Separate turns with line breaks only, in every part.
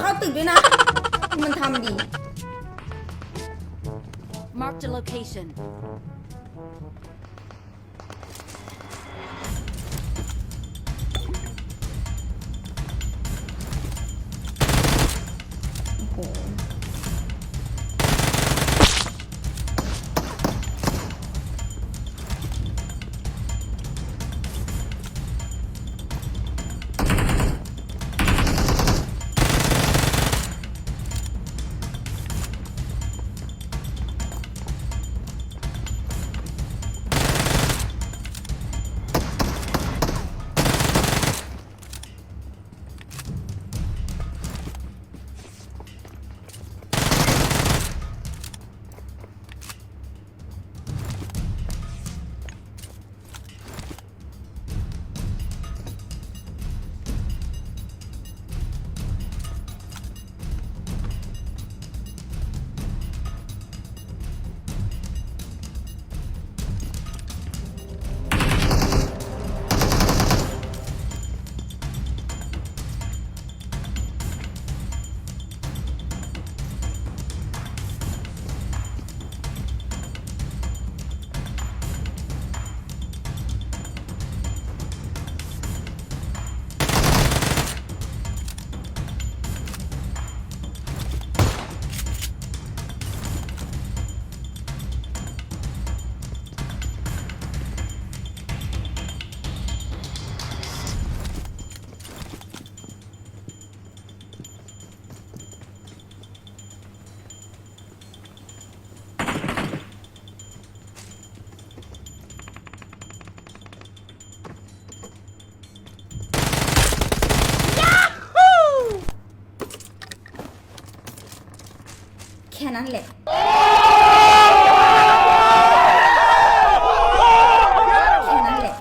เข้าตึกด้วยนะ มันทำดี
Mark the location.
นั้นแหละแค่นั้นแหละ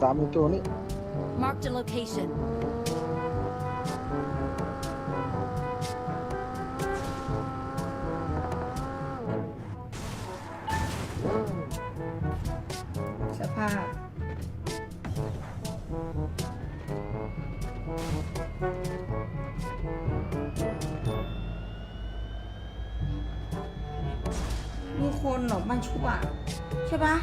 สามอีกตัวนี้
Marked a location.
สภาพ คนหรอกมันชั่วใช่ปะ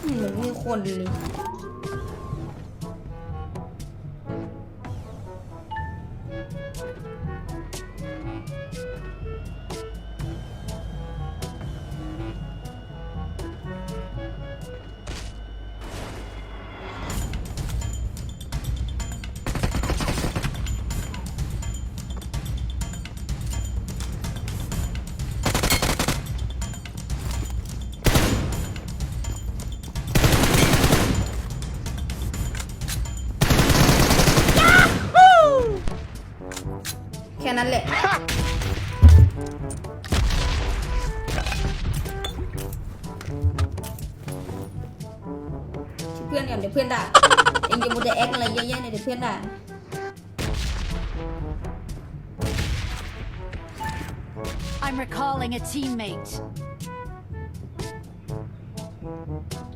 เหมือนมีคนเลย แค่นั้นแหละ เพื่อนก่อนเดี๋ยวเพื่อนด่าเองจะมูจะแอคอะไรเยอะแยะเนี่ยเดี๋ยวเพื่อนด่า
I'm recalling a teammate.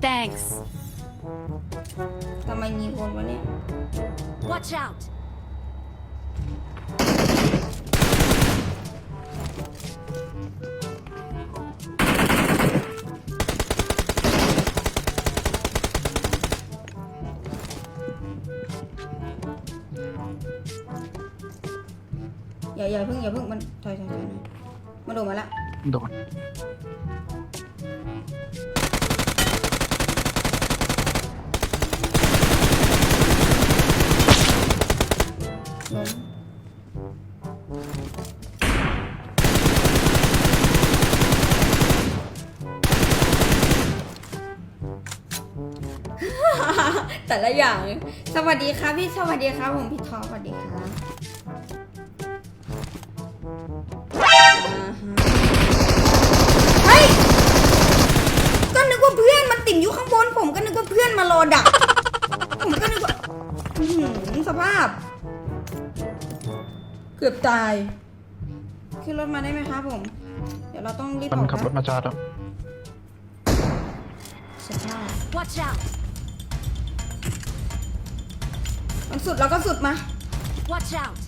Thanks.
ทำไมมีคนวะเนี่ย
Watch out.
อย่าอย่าเพิ่งอย่าเพิ่งมันถอยถอยถอยหน่อยมาโดดมาละ
โดน
ล้ม แต่ละอย่าง สวัสดีครับพี่สวัสดีครับผมพี่ทอสวัสดีครับอ่าฮะเฮ้ยก็นึกว่าเพื่อนมันติ่มอยู่ข้างบน ผมก็นึกว่าเพื่อนมารอดัก ผมก็นึกว่าอื้อหือสภาพ เกือบตายขึ้นรถมาได้ไหมครับผม เดี๋ยวเราต้องรีบ
มั
อนอก
ขับรถ
นะ
มาจอดอะ
สภาพ
Watch out!
มันสุดแล้วก็สุดมา
Watch out!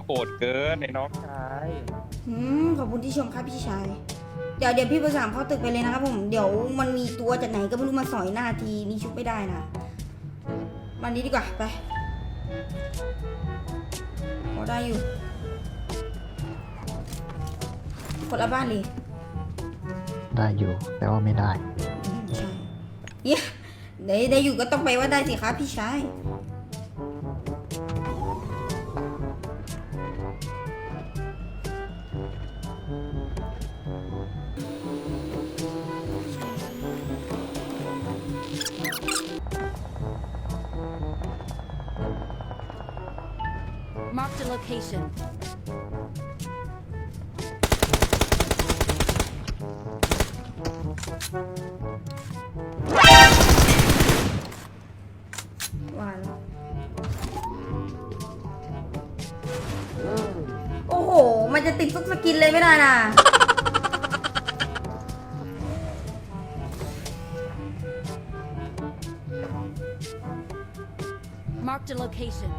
กก็โหดเกินในน้องชาย
อืมขอบคุณที่ชมครับพี่ชาย เดี๋ยวเดี๋ยวพี่ประสามเข้าตึกไปเลยนะครับผม เดี๋ยวมันมีตัวจากไหนก็ไม่รู้มาสอยหน้าทีนี่ชุบไม่ได้นะวันนี้ดีกว่าไปพอได้อยู่คนละบ้านเลย
ได้อยู่ แต่ว่าไม่ได้
อืมใช่เนี่ยได้ได้อยู่ก็ต้องไปว่าได้สิครับพี่ชาย
Marked a location.
ว่าแล้วโอ้โห มันจะติดซุกสกินเลยไม่ได้นะ
Marked a location.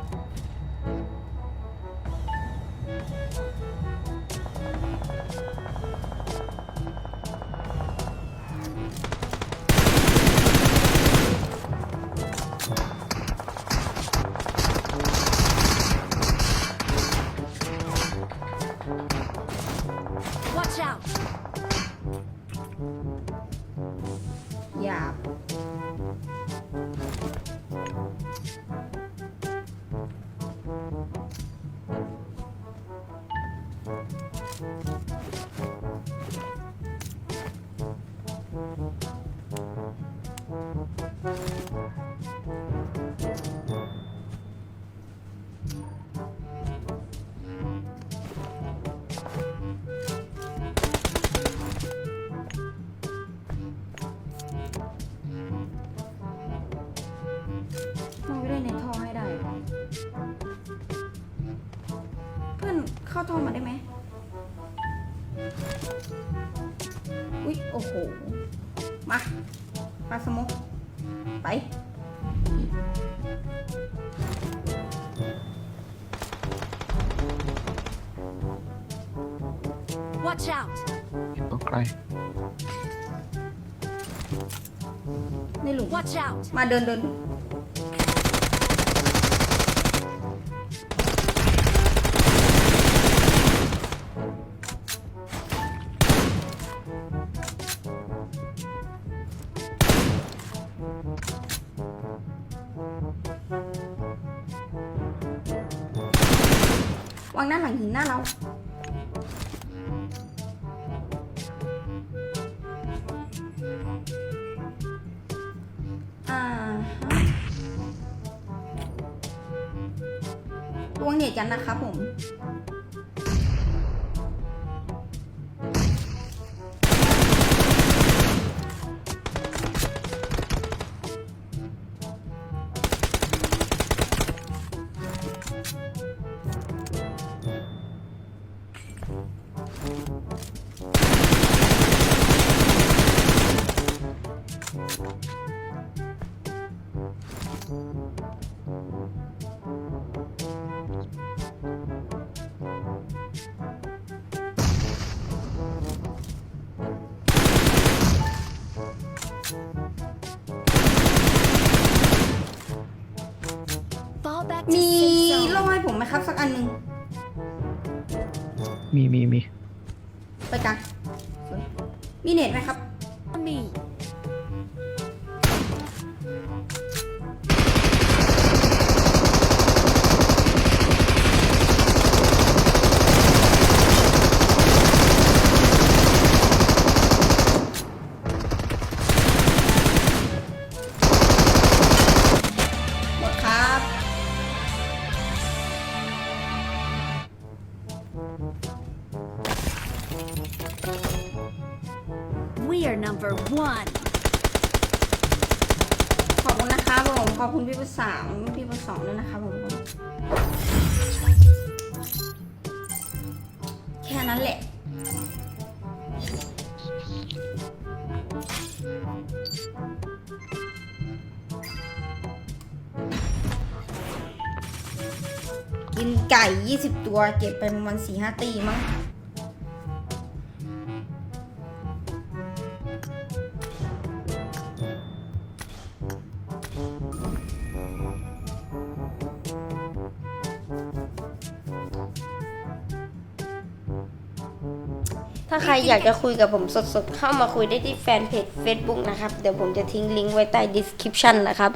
า
ท่อมาได้ไหมอุ๊ย โอ้โห มาปลาสมุกไป
Watch out!
ก็ใกล้
ในหลุม
Watch out!
มาเดินเดิน วางหน้าหลังหินหน้าเรา อ่าฮะดวงเน็ตกันนะครับผม โล่ให้ผมไหมครับ สักอันหนึ่ง
มีมีมี
ไปกันสวยมีเน็ตไหมครับ
Me.
หม นั้นแหละ กินไก่ 20 ตัวเก็บไปประมาณ4-5ตีมั้ง
ถ้าใครอยากจะคุยกับผมสดๆ เข้ามาคุยได้ที่แฟนเพจ Facebook นะครับ เดี๋ยวผมจะทิ้งลิงก์ไว้ใต้ description นะครับ